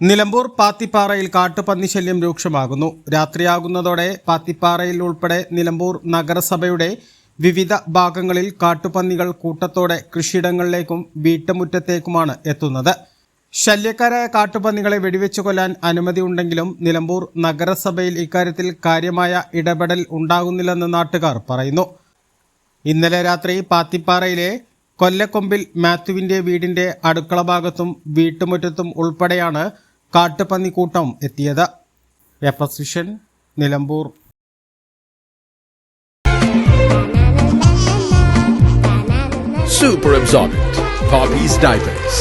നിലമ്പൂർ പാത്തിപ്പാറയിൽ കാട്ടുപന്നി ശല്യം രൂക്ഷമാകുന്നു. രാത്രിയാകുന്നതോടെ പാത്തിപ്പാറയിൽ ഉൾപ്പെടെ നിലമ്പൂർ നഗരസഭയുടെ വിവിധ ഭാഗങ്ങളിൽ കാട്ടുപന്നികൾ കൂട്ടത്തോടെ കൃഷിയിടങ്ങളിലേക്കും വീട്ടുമുറ്റത്തേക്കുമാണ് എത്തുന്നത്. ശല്യക്കാരായ കാട്ടുപന്നികളെ വെടിവെച്ചു കൊല്ലാൻ അനുമതി ഉണ്ടെങ്കിലും നിലമ്പൂർ നഗരസഭയിൽ ഇക്കാര്യത്തിൽ കാര്യമായ ഇടപെടൽ ഉണ്ടാകുന്നില്ലെന്ന് നാട്ടുകാർ പറയുന്നു. ഇന്നലെ രാത്രി പാത്തിപ്പാറയിലെ കൊല്ലക്കൊമ്പിൽ മാത്യുവിന്റെ വീടിന്റെ അടുക്കള ഭാഗത്തും വീട്ടുമുറ്റത്തും ഉൾപ്പെടെയാണ് കാട്ടുപന്നിക്കൂട്ടം എത്തിയത് എപ്പസിഷൻ നിലമ്പൂർ സൂപ്പർ. Poppy's Diapers.